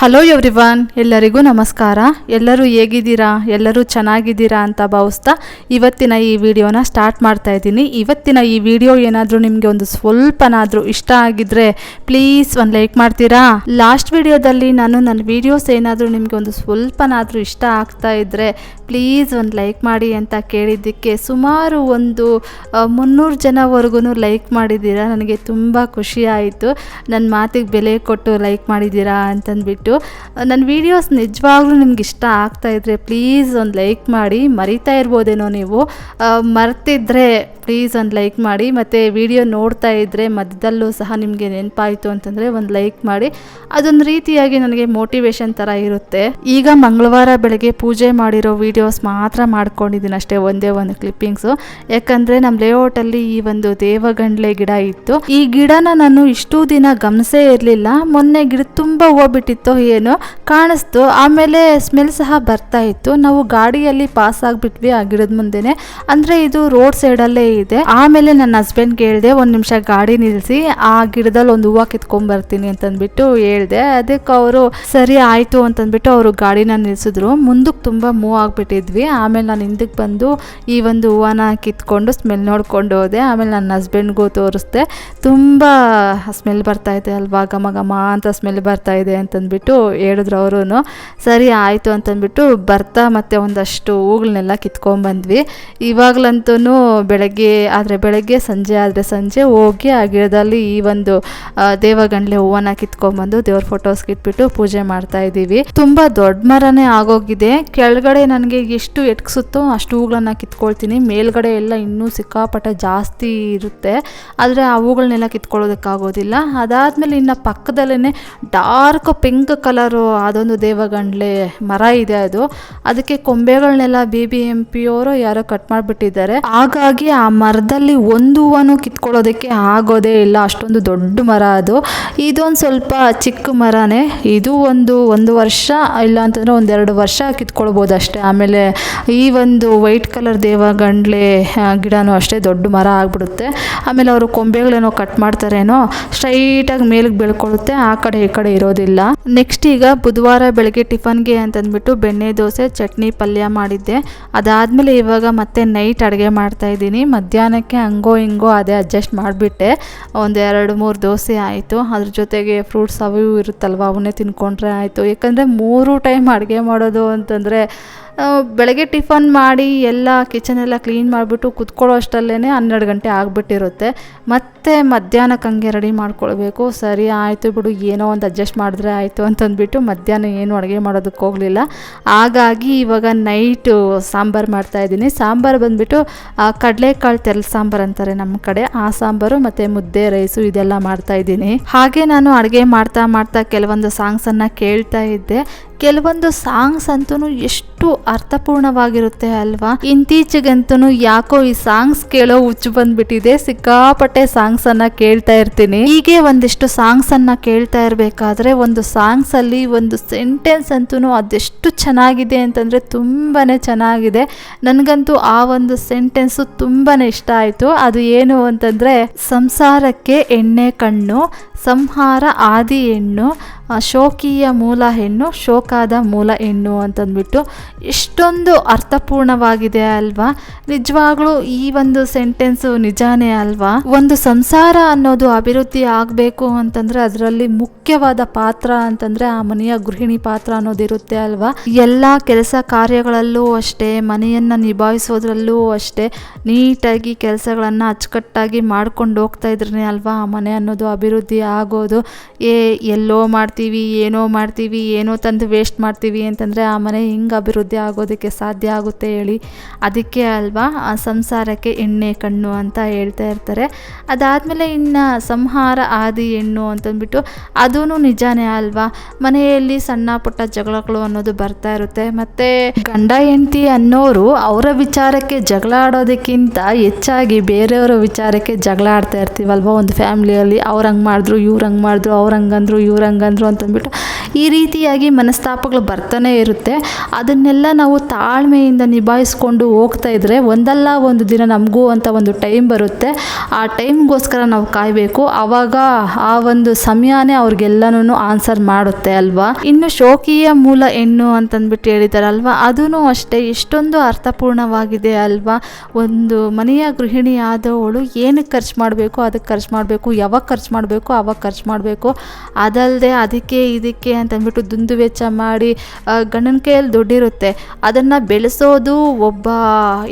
Hello everyone ಎಲ್ಲರಿಗೂ ನಮಸ್ಕಾರ. ಎಲ್ಲರೂ ಹೇಗಿದ್ದೀರಾ? ಎಲ್ಲರೂ ಚೆನ್ನಾಗಿದ್ದೀರಾ ಅಂತ ಭಾವಿಸ್ತಾ ಇವತ್ತಿನ ಈ ವಿಡಿಯೋನ ಸ್ಟಾರ್ಟ್ ಮಾಡ್ತಾ ಇದ್ದೀನಿ. ಇವತ್ತಿನ ಈ ವಿಡಿಯೋ ಏನಾದರೂ ನಿಮಗೆ ಒಂದು ಸ್ವಲ್ಪನಾದರೂ ಇಷ್ಟ ಆಗಿದ್ರೆ ಪ್ಲೀಸ್ ಒಂದು ಲೈಕ್ ಮಾಡ್ತೀರಾ? ಲಾಸ್ಟ್ ವಿಡಿಯೋದಲ್ಲಿ ನಾನು ನನ್ನ ವಿಡಿಯೋಸ್ ಏನಾದರೂ ನಿಮಗೆ ಒಂದು ಸ್ವಲ್ಪನಾದರೂ ಇಷ್ಟ ಆಗ್ತಾ ಇದ್ದರೆ ಪ್ಲೀಸ್ ಒಂದು ಲೈಕ್ ಮಾಡಿ ಅಂತ ಕೇಳಿದ್ದಕ್ಕೆ ಸುಮಾರು ಒಂದು ಮುನ್ನೂರು ಜನವರೆಗೂ ಲೈಕ್ ಮಾಡಿದ್ದೀರಾ? ನನಗೆ ತುಂಬ ಖುಷಿ ಆಯಿತು. ನನ್ನ ಮಾತಿಗೆ ಬೆಲೆ ಕೊಟ್ಟು ಲೈಕ್ ಮಾಡಿದ್ದೀರಾ ಅಂತಂದ್ಬಿಟ್ಟು. ನನ್ನ ವೀಡಿಯೋಸ್ ನಿಜವಾಗ್ಲೂ ನಿಮ್ಗೆ ಇಷ್ಟ ಆಗ್ತಾ ಇದ್ದರೆ ಪ್ಲೀಸ್ ಒಂದು ಲೈಕ್ ಮಾಡಿ. ಮರಿತಾ ಇರ್ಬೋದೇನೋ ನೀವು. ಮರ್ತಿದ್ರೆ ಪ್ಲೀಸ್ ಒಂದು ಲೈಕ್ ಮಾಡಿ. ಮತ್ತು ವಿಡಿಯೋ ನೋಡ್ತಾ ಇದ್ದರೆ ಮಧ್ಯದಲ್ಲೂ ಸಹ ನಿಮಗೆ ನೆನಪಾಯಿತು ಅಂತಂದರೆ ಒಂದು ಲೈಕ್ ಮಾಡಿ. ಅದೊಂದು ರೀತಿಯಾಗಿ ನನಗೆ ಮೋಟಿವೇಶನ್ ಥರ ಇರುತ್ತೆ. ಈಗ ಮಂಗಳವಾರ ಬೆಳಗ್ಗೆ ಪೂಜೆ ಮಾಡಿರೋ ವೀಡಿಯೋಸ್ ಮಾತ್ರ ಮಾಡ್ಕೊಂಡಿದ್ದೀನಿ ಅಷ್ಟೇ, ಒಂದೇ ಒಂದು ಕ್ಲಿಪ್ಪಿಂಗ್ಸು ಯಾಕಂದರೆ ನಮ್ಮ ಲೇಔಟಲ್ಲಿ ಈ ಒಂದು ದೇವಗಂಡ್ಲೆ ಗಿಡ ಇತ್ತು. ಈ ಗಿಡನ ನಾನು ಇಷ್ಟು ದಿನ ಗಮನಿಸೇ ಇರಲಿಲ್ಲ. ಮೊನ್ನೆ ಗಿಡ ತುಂಬ ಹೋಗ್ಬಿಟ್ಟಿತ್ತು ಏನು ಕಾಣಿಸ್ತು. ಆಮೇಲೆ ಸ್ಮೆಲ್ ಸಹ ಬರ್ತಾ ಇತ್ತು. ನಾವು ಗಾಡಿಯಲ್ಲಿ ಪಾಸ್ ಆಗಿಬಿಟ್ವಿ ಆ ಗಿಡದ ಮುಂದೆನೆ. ಅಂದರೆ ಇದು ರೋಡ್ ಸೈಡಲ್ಲೇ ಇದೆ. ಆಮೇಲೆ ನನ್ನ ಹಸ್ಬೆಂಡ್ಗೆ ಹೇಳಿದೆ, ಒಂದು ನಿಮಿಷ ಗಾಡಿ ನಿಲ್ಲಿಸಿ ಆ ಗಿಡದಲ್ಲಿ ಒಂದು ಹೂವು ಕಿತ್ಕೊಂಡ್ಬರ್ತೀನಿ ಅಂತಂದ್ಬಿಟ್ಟು ಹೇಳಿದೆ. ಅದಕ್ಕೆ ಅವರು, ಸರಿ, ಆಯಿತು ಅಂತಂದ್ಬಿಟ್ಟು ಅವರು ಗಾಡಿನ ನಿಲ್ಲಿಸಿದ್ರು ಮುಂದಕ್ಕೆ ತುಂಬ ಮೂವ್ ಆಗಿಬಿಟ್ಟಿದ್ವಿ ಆಮೇಲೆ ನಾನು ಹಿಂದಕ್ಕೆ ಬಂದು ಈ ಒಂದು ಹೂವನ ಕಿತ್ಕೊಂಡು ಸ್ಮೆಲ್ ನೋಡ್ಕೊಂಡು ಹೋದೆ. ಆಮೇಲೆ ನನ್ನ ಹಸ್ಬೆಂಡ್ಗೂ ತೋರಿಸ್ದೆ. ತುಂಬ ಸ್ಮೆಲ್ ಬರ್ತಾ ಇದೆ ಅಲ್ವಾ? ಘಮ ಘಮ ಅಂತ ಸ್ಮೆಲ್ ಬರ್ತಾ ಇದೆ ಅಂತಂದ್ಬಿಟ್ಟು ಹೇಳಿದ್ರು ಅವರು ಸರಿ, ಆಯಿತು ಅಂತಂದ್ಬಿಟ್ಟು ಬರ್ತಾ ಮತ್ತೆ ಒಂದಷ್ಟು ಹೂಗಳನ್ನೆಲ್ಲ ಕಿತ್ಕೊಂಡ್ಬಂದ್ವಿ ಇವಾಗಲಂತೂ ಬೆಳಗ್ಗೆ ಆದರೆ ಬೆಳಗ್ಗೆ, ಸಂಜೆ ಆದರೆ ಸಂಜೆ ಹೋಗಿ ಆ ಗಿಡದಲ್ಲಿ ಈ ಒಂದು ದೇವಗಂಡ್ಲೆ ಹೂವನ್ನ ಕಿತ್ಕೊಂಡ್ಬಂದು ದೇವ್ರ ಫೋಟೋಸ್ಗೆ ಇಟ್ಬಿಟ್ಟು ಪೂಜೆ ಮಾಡ್ತಾ ಇದ್ದೀವಿ ತುಂಬ ದೊಡ್ಡ ಮರನೇ ಆಗೋಗಿದೆ. ಕೆಳಗಡೆ ನನಗೆ ಎಷ್ಟು ಎಟ್ಕಿಸುತ್ತೋ ಅಷ್ಟು ಹೂಗಳನ್ನ ಕಿತ್ಕೊಳ್ತೀನಿ. ಮೇಲ್ಗಡೆ ಎಲ್ಲ ಇನ್ನೂ ಸಿಕ್ಕಾಪಟ್ಟೆ ಜಾಸ್ತಿ ಇರುತ್ತೆ. ಆದರೆ ಆ ಹೂಗಳನ್ನೆಲ್ಲ ಕಿತ್ಕೊಳ್ಳೋದಕ್ಕಾಗೋದಿಲ್ಲ. ಅದಾದಮೇಲೆ ಇನ್ನು ಪಕ್ಕದಲ್ಲೇ ಡಾರ್ಕ್ ಪಿಂಕ್ ಕಲರು ಅದೊಂದು ದೇವಗಂಡ್ಲೆ ಮರ ಇದೆ ಅದು. ಅದಕ್ಕೆ ಕೊಂಬೆಗಳನ್ನೆಲ್ಲ ಬಿ ಬಿ ಎಂ ಪಿ ಅವರು ಯಾರೋ ಕಟ್ ಮಾಡಿಬಿಟ್ಟಿದ್ದಾರೆ. ಹಾಗಾಗಿ ಆ ಮರದಲ್ಲಿ ಒಂದು ಹೂವನ್ನು ಕಿತ್ಕೊಳ್ಳೋದಕ್ಕೆ ಆಗೋದೇ ಇಲ್ಲ. ಅಷ್ಟೊಂದು ದೊಡ್ಡ ಮರ ಅದು. ಇದೊಂದು ಸ್ವಲ್ಪ ಚಿಕ್ಕ ಮರನೇ. ಇದು ಒಂದು ಒಂದು ವರ್ಷ ಇಲ್ಲ ಅಂತಂದರೆ ಒಂದೆರಡು ವರ್ಷ ಕಿತ್ಕೊಳ್ಬೋದು ಅಷ್ಟೇ ಆಮೇಲೆ ಈ ಒಂದು ವೈಟ್ ಕಲರ್ ದೇವ ಗಂಡ್ಲೆ ಗಿಡನೂ ಅಷ್ಟೇ ದೊಡ್ಡ ಮರ ಆಗಿಬಿಡುತ್ತೆ. ಆಮೇಲೆ ಅವರು ಕೊಂಬೆಗಳೇನೋ ಕಟ್ ಮಾಡ್ತಾರೇನೋ ಸ್ಟ್ರೈಟಾಗಿ ಮೇಲಕ್ಕೆ ಬೆಳ್ಕೊಳ್ಳುತ್ತೆ ಆ ಕಡೆ ಈ ಕಡೆ ಇರೋದಿಲ್ಲ. ನೆಕ್ಸ್ಟ್ ಈಗ ಬುಧವಾರ ಬೆಳಗ್ಗೆ ಟಿಫನ್ಗೆ ಅಂತಂದ್ಬಿಟ್ಟು ಬೆಣ್ಣೆ ದೋಸೆ, ಚಟ್ನಿ ಪಲ್ಯ ಮಾಡಿದ್ದೆ. ಅದಾದಮೇಲೆ ಇವಾಗ ಮತ್ತೆ ನೈಟ್ ಅಡುಗೆ ಮಾಡ್ತಾ ಇದ್ದೀನಿ. ಮಧ್ಯಾಹ್ನಕ್ಕೆ ಹಂಗೋ ಹಿಂಗೋ ಅದೇ ಅಡ್ಜಸ್ಟ್ ಮಾಡಿಬಿಟ್ಟೆ. ಒಂದು ಎರಡು ಮೂರು ದೋಸೆ ಆಯಿತು. ಅದ್ರ ಜೊತೆಗೆ ಫ್ರೂಟ್ಸ್ ಅವು ಇರುತ್ತಲ್ವ, ಅವನ್ನೇ ತಿನ್ಕೊಂಡ್ರೆ ಆಯಿತು. ಯಾಕಂದರೆ ಮೂರು ಟೈಮ್ ಅಡುಗೆ ಮಾಡೋದು ಅಂತಂದರೆ ಬೆಳಗ್ಗೆ ಟಿಫನ್ ಮಾಡಿ ಎಲ್ಲ ಕಿಚನ್ ಎಲ್ಲ ಕ್ಲೀನ್ ಮಾಡಿಬಿಟ್ಟು ಕುತ್ಕೊಳ್ಳೋ ಅಷ್ಟರಲ್ಲೇ ಹನ್ನೆರಡು ಗಂಟೆ ಆಗಿಬಿಟ್ಟಿರುತ್ತೆ. ಮತ್ತೆ ಮಧ್ಯಾಹ್ನಕ್ಕೆ ಹಂಗೆ ರೆಡಿ ಮಾಡ್ಕೊಳ್ಬೇಕು. ಸರಿ, ಆಯಿತು ಬಿಡು, ಏನೋ ಒಂದು ಅಡ್ಜಸ್ಟ್ ಮಾಡಿದ್ರೆ ಆಯಿತು ಅಂತಂದ್ಬಿಟ್ಟು ಮಧ್ಯಾಹ್ನ ಏನು ಅಡುಗೆ ಮಾಡೋದಕ್ಕೆ ಹೋಗಲಿಲ್ಲ. ಹಾಗಾಗಿ ಇವಾಗ ನೈಟು ಸಾಂಬಾರು ಮಾಡ್ತಾಯಿದ್ದೀನಿ ಸಾಂಬಾರು ಬಂದುಬಿಟ್ಟು ಕಡಲೆಕಾಳು ತೆಲ್ ಸಾಂಬಾರು ಅಂತಾರೆ ನಮ್ಮ ಕಡೆ. ಆ ಸಾಂಬಾರು ಮತ್ತು ಮುದ್ದೆ, ರೈಸು ಇದೆಲ್ಲ ಮಾಡ್ತಾಯಿದ್ದೀನಿ ಹಾಗೆ ನಾನು ಅಡುಗೆ ಮಾಡ್ತಾ ಮಾಡ್ತಾ ಕೆಲವೊಂದು ಸಾಂಗ್ಸನ್ನು ಕೇಳ್ತಾ ಇದ್ದೆ. ಕೆಲವೊಂದು ಸಾಂಗ್ಸ್ ಅಂತೂ ಎಷ್ಟು ಅರ್ಥಪೂರ್ಣವಾಗಿರುತ್ತೆ ಅಲ್ವಾ? ಇತ್ತೀಚೆಗಂತೂ ಯಾಕೋ ಈ ಸಾಂಗ್ಸ್ ಕೇಳೋ ಹುಚ್ಚು ಬಂದ್ಬಿಟ್ಟಿದೆ. ಸಿಕ್ಕಾಪಟ್ಟೆ ಸಾಂಗ್ಸ್ ಅನ್ನ ಕೇಳ್ತಾ ಇರ್ತೀನಿ. ಹೀಗೆ ಒಂದಿಷ್ಟು ಸಾಂಗ್ಸ್ ಅನ್ನ ಕೇಳ್ತಾ ಇರಬೇಕಾದ್ರೆ ಒಂದು ಸಾಂಗ್ಸ್ ಅಲ್ಲಿ ಒಂದು ಸೆಂಟೆನ್ಸ್ ಅಂತೂ ಅದೆಷ್ಟು ಚೆನ್ನಾಗಿದೆ ಅಂತಂದ್ರೆ ತುಂಬಾನೇ ಚೆನ್ನಾಗಿದೆ. ನನಗಂತೂ ಆ ಒಂದು ಸೆಂಟೆನ್ಸು ತುಂಬಾನೇ ಇಷ್ಟ ಆಯಿತು. ಅದು ಏನು ಅಂತಂದ್ರೆ, ಸಂಸಾರಕ್ಕೆ ಎಣ್ಣೆ ಕಣ್ಣು, ಸಂಹಾರ ಆದಿ ಹೆಣ್ಣು ಶೋಕಿಯ ಮೂಲ ಹೆಣ್ಣು, ಶೋಕಾದ ಮೂಲ ಹೆಣ್ಣು ಅಂತಂದ್ಬಿಟ್ಟು ಎಷ್ಟೊಂದು ಅರ್ಥಪೂರ್ಣವಾಗಿದೆ ಅಲ್ವಾ? ನಿಜವಾಗ್ಲೂ ಈ ಒಂದು ಸೆಂಟೆನ್ಸು ನಿಜಾನೇ ಅಲ್ವಾ? ಒಂದು ಸಂಸಾರ ಅನ್ನೋದು ಅಭಿವೃದ್ಧಿ ಆಗಬೇಕು ಅಂತಂದರೆ ಅದರಲ್ಲಿ ಮುಖ್ಯವಾದ ಪಾತ್ರ ಅಂತಂದ್ರೆ ಆ ಮನೆಯ ಗೃಹಿಣಿ ಪಾತ್ರ ಅನ್ನೋದಿರುತ್ತೆ ಅಲ್ವಾ? ಎಲ್ಲ ಕೆಲಸ ಕಾರ್ಯಗಳಲ್ಲೂ ಅಷ್ಟೇ, ಮನೆಯನ್ನು ನಿಭಾಯಿಸೋದ್ರಲ್ಲೂ ಅಷ್ಟೇ, ನೀಟಾಗಿ ಕೆಲಸಗಳನ್ನು ಅಚ್ಚುಕಟ್ಟಾಗಿ ಮಾಡ್ಕೊಂಡು ಹೋಗ್ತಾ ಇದ್ರೇ ಅಲ್ವಾ ಆ ಮನೆ ಅನ್ನೋದು ಅಭಿವೃದ್ಧಿ ಆಗೋದು? ಏ, ಎಲ್ಲೋ ಮಾಡ್ತೀವಿ, ಏನೋ ಮಾಡ್ತೀವಿ, ಏನೋ ತಂದು ವೇಸ್ಟ್ ಮಾಡ್ತೀವಿ ಅಂತಂದರೆ ಆ ಮನೆ ಹಿಂಗೆ ಅಭಿವೃದ್ಧಿ ಆಗೋದಕ್ಕೆ ಸಾಧ್ಯ ಆಗುತ್ತೆ ಹೇಳಿ. ಅದಕ್ಕೆ ಅಲ್ವಾ, ಆ ಸಂಸಾರಕ್ಕೆ ಎಣ್ಣೆ, ಕಣ್ಣು ಅಂತ ಹೇಳ್ತಾ ಇರ್ತಾರೆ. ಅದಾದಮೇಲೆ ಇನ್ನು ಸಂಹಾರ, ಆದಿ, ಹೆಣ್ಣು ಅಂತಂದ್ಬಿಟ್ಟು ಅದೂ ನಿಜಾನೇ ಅಲ್ವಾ? ಮನೆಯಲ್ಲಿ ಸಣ್ಣ ಪುಟ್ಟ ಜಗಳಗಳು ಅನ್ನೋದು ಬರ್ತಾ ಇರುತ್ತೆ. ಮತ್ತು ಗಂಡ, ಹೆಂಡತಿ ಅನ್ನೋರು ಅವರ ವಿಚಾರಕ್ಕೆ ಜಗಳ ಆಡೋದಕ್ಕಿಂತ ಹೆಚ್ಚಾಗಿ ಬೇರೆಯವರ ವಿಚಾರಕ್ಕೆ ಜಗಳ ಆಡ್ತಾ ಇರ್ತೀವಲ್ವ? ಒಂದು ಫ್ಯಾಮಿಲಿಯಲ್ಲಿ ಅವ್ರು ಹಂಗೆ ಮಾಡಿದ್ರು, ಇವ್ರು ಹಂಗೆ ಮಾಡಿದ್ರು, ಅವ್ರು ಹಂಗಂದ್ರು ಇವ್ರು ಹಂಗಂದ್ರು ಅಂತಂದ್ಬಿಟ್ಟು ಈ ರೀತಿಯಾಗಿ ಮನಸ್ತಾಪಗಳು ಬರ್ತಾನೆ ಇರುತ್ತೆ. ಅದನ್ನೆಲ್ಲ ನಾವು ತಾಳ್ಮೆಯಿಂದ ನಿಭಾಯಿಸ್ಕೊಂಡು ಹೋಗ್ತಾ ಇದ್ದರೆ ಒಂದಲ್ಲ ಒಂದು ದಿನ ನಮಗೂ ಅಂತ ಒಂದು ಟೈಮ್ ಬರುತ್ತೆ. ಆ ಟೈಮ್ಗೋಸ್ಕರ ನಾವು ಕಾಯಬೇಕು. ಆವಾಗ ಆ ಒಂದು ಸಮಯನೇ ಅವ್ರಿಗೆಲ್ಲನೂ ಆನ್ಸರ್ ಮಾಡುತ್ತೆ ಅಲ್ವಾ? ಇನ್ನು ಶೋಕಿಯ ಮೂಲ ಹೆಣ್ಣು ಅಂತಂದ್ಬಿಟ್ಟು ಹೇಳಿದಾರಲ್ವಾ? ಅದೂ ಅಷ್ಟೇ. ಎಷ್ಟೊಂದು ಅರ್ಥಪೂರ್ಣವಾಗಿದೆ ಅಲ್ವಾ? ಒಂದು ಮನೆಯ ಗೃಹಿಣಿ ಆದವಳು ಏನಕ್ಕೆ ಖರ್ಚು ಮಾಡಬೇಕು, ಅದಕ್ಕೆ ಖರ್ಚು ಮಾಡಬೇಕು, ಯಾವಾಗ ಖರ್ಚು ಮಾಡಬೇಕು, ಅವಾಗ ಖರ್ಚು ಮಾಡಬೇಕು ಅದಲ್ಲದೆ ಅದಕ್ಕೆ ಇದಕ್ಕೆ ಅಂತಂದ್ಬಿಟ್ಟು ದುಂದು ವೆಚ್ಚ ಮಾಡಿ ಗಂಡನ ಕೈಯಲ್ಲಿ ದುಡ್ಡಿರುತ್ತೆ. ಅದನ್ನು ಬೆಳೆಸೋದು ಒಬ್ಬ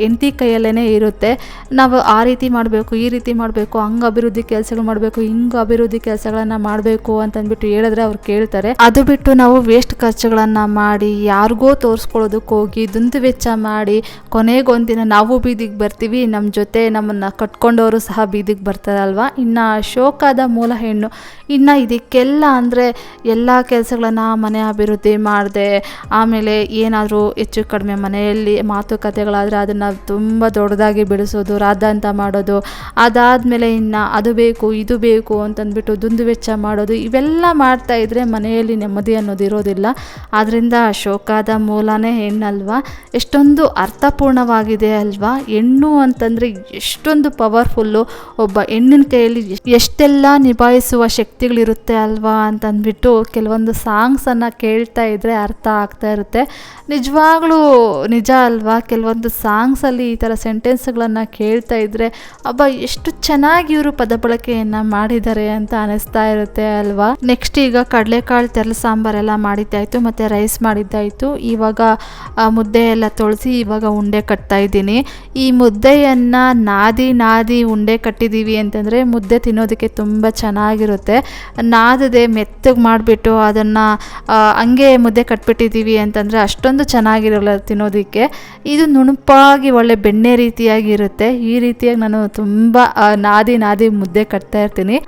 ಹೆಂಡತಿ ಕೈಯಲ್ಲೇ ಇರುತ್ತೆ. ನಾವು ಆ ರೀತಿ ಮಾಡಬೇಕು, ಈ ರೀತಿ ಮಾಡಬೇಕು, ಹಂಗೆ ಅಭಿವೃದ್ಧಿ ಕೆಲಸಗಳು ಮಾಡಬೇಕು, ಹಿಂಗೆ ಅಭಿವೃದ್ಧಿ ಕೆಲಸಗಳನ್ನು ಮಾಡಬೇಕು ಅಂತಂದ್ಬಿಟ್ಟು ಹೇಳಿದ್ರೆ ಅವ್ರು ಕೇಳ್ತಾರೆ. ಅದು ಬಿಟ್ಟು ನಾವು ವೇಸ್ಟ್ ಖರ್ಚುಗಳನ್ನು ಮಾಡಿ, ಯಾರಿಗೋ ತೋರಿಸ್ಕೊಳ್ಳೋದಕ್ಕೆ ಹೋಗಿ ದುಂದು ವೆಚ್ಚ ಮಾಡಿ ಕೊನೆಗೊಂದಿನ ನಾವು ಬೀದಿಗೆ ಬರ್ತೀವಿ ನಮ್ಮ ಜೊತೆ ನಮ್ಮನ್ನು ಕಟ್ಕೊಂಡವರು ಸಹ ಬೀದಿಗೆ ಬರ್ತಾರಲ್ವ? ಇನ್ನು ಶೋಕಾದ ಮೂಲ ಹೆಣ್ಣು. ಇನ್ನು ಇದಕ್ಕೆಲ್ಲ ಅಂದರೆ ಎಲ್ಲ ಕೆಲಸಗಳನ್ನು ಮನೆ ಅಭಿವೃದ್ಧಿ ಮಾಡಿದೆ, ಆಮೇಲೆ ಏನಾದರೂ ಹೆಚ್ಚು ಕಡಿಮೆ ಮನೆಯಲ್ಲಿ ಮಾತುಕತೆಗಳಾದರೆ ಅದನ್ನು ತುಂಬ ದೊಡ್ಡದಾಗಿ ಬೆಳೆಸೋದು ರಾದ್ದಾಂತ ಮಾಡೋದು, ಅದಾದಮೇಲೆ ಇನ್ನು ಅದು ಬೇಕು, ಇದು ಬೇಕು ಅಂತಂದ್ಬಿಟ್ಟು ದುಂದು ವೆಚ್ಚ ಮಾಡೋದು, ಇವೆಲ್ಲ ಮಾಡ್ತಾ ಇದ್ದರೆ ಮನೆಯಲ್ಲಿ ನೆಮ್ಮದಿ ಅನ್ನೋದು ಇರೋದಿಲ್ಲ. ಆದ್ದರಿಂದ ಶೋಕಾದ ಮೂಲನೇ ಹೆಣ್ಣಲ್ವಾ ಎಷ್ಟೊಂದು ಅರ್ಥಪೂರ್ಣವಾಗಿದೆ ಅಲ್ವಾ, ಹೆಣ್ಣು ಅಂತಂದರೆ ಎಷ್ಟೊಂದು ಪವರ್ಫುಲ್ಲು, ಒಬ್ಬ ಹೆಣ್ಣಿನ ಕೈಯಲ್ಲಿ ಎಷ್ಟ್- ಎಷ್ಟೆಲ್ಲ ನಿಭಾಯಿಸುವ ಶಕ್ತಿಗಳಿರುತ್ತೆ ಅಲ್ವಾ ಅಂತಂದ್ಬಿಟ್ಟು ಕೆಲವೊಂದು ಸಾಂಗ್ಸನ್ನು ಕೇಳ್ತಾ ಇದ್ದರೆ ಅರ್ಥ ಆಗ್ತಾ ಇರುತ್ತೆ. ನಿಜವಾಗ್ಲೂ ನಿಜ ಅಲ್ವಾ? ಕೆಲವೊಂದು ಸಾಂಗ್ಸಲ್ಲಿ ಈ ಥರ ಸೆಂಟೆನ್ಸ್ಗಳನ್ನು ಕೇಳ್ತಾ ಇದ್ದರೆ ಅಬ್ಬ, ಎಷ್ಟು ಚೆನ್ನಾಗಿ ಇವರು ಪದ ಬಳಕೆಯನ್ನು ಮಾಡಿದ್ದಾರೆ ಅಂತ ಅನಿಸ್ತಾ ಇರುತ್ತೆ ಅಲ್ವಾ? ನೆಕ್ಸ್ಟ್ ಈಗ ಕಡಲೆಕಾಳು ತೆರಳು ಸಾಂಬಾರೆಲ್ಲ ಮಾಡಿದ್ದಾಯಿತು, ಮತ್ತು ರೈಸ್ ಮಾಡಿದ್ದಾಯಿತು. ಇವಾಗ ಮುದ್ದೆ ಎಲ್ಲ ತೊಳಸಿ ಇವಾಗ ಉಂಡೆ ಕಟ್ತಾ ಇದ್ದೀನಿ. ಈ ಮುದ್ದೆಯನ್ನು ನಾದಿ ನಾದಿ ಉಂಡೆ ಕಟ್ಟಿದ್ದೀವಿ ಅಂತಂದರೆ ಮುದ್ದೆ ತಿನ್ನೋದಕ್ಕೆ ತುಂಬ ಚೆನ್ನಾಗಿರುತ್ತೆ. ನಾದದೆ, ಮೆತ್ತಗೆ ಮಾಡಿಬಿಟ್ಟು ಅದನ್ನು ಹಂಗೆ ಮುದ್ದೆ ಕಟ್ಬಿಟ್ಟಿದ್ದೀವಿ ಅಂತಂದರೆ ಅಷ್ಟೊಂದು ಚೆನ್ನಾಗಿರಲ್ಲ ತಿನ್ನೋದಕ್ಕೆ. ಇದು ನುಣುಪಾಗಿ ಒಳ್ಳೆ ಬೆಣ್ಣೆ ರೀತಿಯಾಗಿರುತ್ತೆ. ಈ ರೀತಿಯಾಗಿ ನಾನು ತುಂಬ ನಾದಿ ನಾದಿ ಮುದ್ದೆ ಕಟ್ತಾ ಇರ್ತೀನಿ.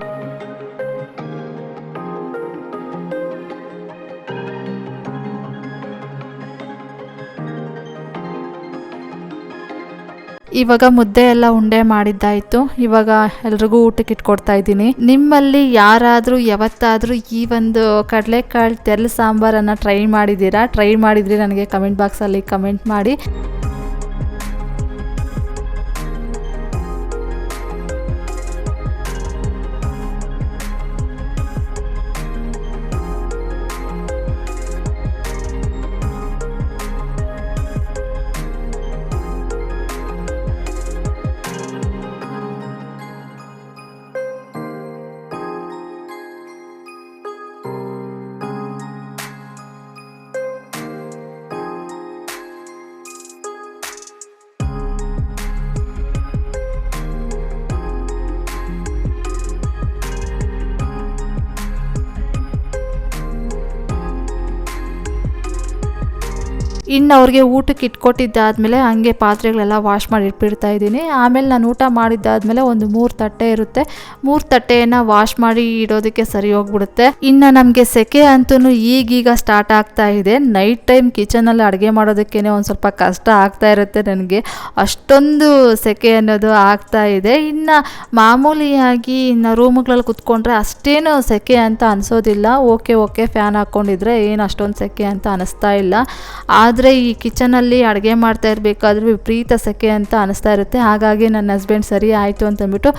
ಇವಾಗ ಮುದ್ದೆ ಎಲ್ಲ ಉಂಡೆ ಮಾಡಿದ್ದಾಯಿತು. ಇವಾಗ ಎಲ್ರಿಗೂ ಊಟಕ್ಕೆ ಇಟ್ಕೊಡ್ತಾ ಇದ್ದೀನಿ. ನಿಮ್ಮಲ್ಲಿ ಯಾರಾದರೂ, ಯಾವತ್ತಾದರೂ ಈ ಒಂದು ಕಡಲೆಕಾಳು ತೆರಳು ಸಾಂಬಾರನ್ನು ಟ್ರೈ ಮಾಡಿದ್ದೀರಾ? ಟ್ರೈ ಮಾಡಿದ್ರಿ ನನಗೆ ಕಮೆಂಟ್ ಬಾಕ್ಸಲ್ಲಿ ಕಮೆಂಟ್ ಮಾಡಿ. ಇನ್ನು ಅವ್ರಿಗೆ ಊಟಕ್ಕೆ ಇಟ್ಕೊಟ್ಟಿದ್ದಾದಮೇಲೆ ಹಂಗೆ ಪಾತ್ರೆಗಳೆಲ್ಲ ವಾಶ್ ಮಾಡಿ ಇಟ್ಬಿಡ್ತಾ ಇದ್ದೀನಿ. ಆಮೇಲೆ ನಾನು ಊಟ ಮಾಡಿದ್ದಾದ್ಮೇಲೆ ಒಂದು ಮೂರು ತಟ್ಟೆ ಇರುತ್ತೆ. ಮೂರು ತಟ್ಟೆಯನ್ನು ವಾಶ್ ಮಾಡಿ ಇಡೋದಕ್ಕೆ ಸರಿ ಹೋಗ್ಬಿಡುತ್ತೆ. ಇನ್ನು ನಮಗೆ ಸೆಕೆ ಅಂತೂ ಈಗೀಗ ಸ್ಟಾರ್ಟ್ ಆಗ್ತಾ ಇದೆ. ನೈಟ್ ಟೈಮ್ ಕಿಚನಲ್ಲಿ ಅಡುಗೆ ಮಾಡೋದಕ್ಕೇ ಒಂದು ಸ್ವಲ್ಪ ಕಷ್ಟ ಆಗ್ತಾ ಇರುತ್ತೆ ನನಗೆ. ಅಷ್ಟೊಂದು ಸೆಕೆ ಅನ್ನೋದು ಆಗ್ತಾ ಇದೆ. ಇನ್ನು ಮಾಮೂಲಿಯಾಗಿ ಇನ್ನು ರೂಮ್ಗಳಲ್ಲಿ ಕುತ್ಕೊಂಡ್ರೆ ಅಷ್ಟೇನು ಸೆಕೆ ಅಂತ ಅನಿಸೋದಿಲ್ಲ. ಓಕೆ ಓಕೆ ಫ್ಯಾನ್ ಹಾಕ್ಕೊಂಡಿದ್ರೆ ಏನು ಅಷ್ಟೊಂದು ಸೆಕೆ ಅಂತ ಅನಿಸ್ತಾ ಇಲ್ಲ. ಆದರೆ ಈ ಕಿಚನಲ್ಲಿ ಅಡುಗೆ ಮಾಡ್ತಾ ಇರಬೇಕಾದ್ರೆ ವಿಪರೀತ ಸೆಕೆ ಅಂತ ಅನಿಸ್ತಾ ಇರುತ್ತೆ. ಹಾಗಾಗಿ ನನ್ನ ಹಸ್ಬೆಂಡ್ ಸರಿ ಆಯಿತು ಅಂತಂದ್ಬಿಟ್ಟು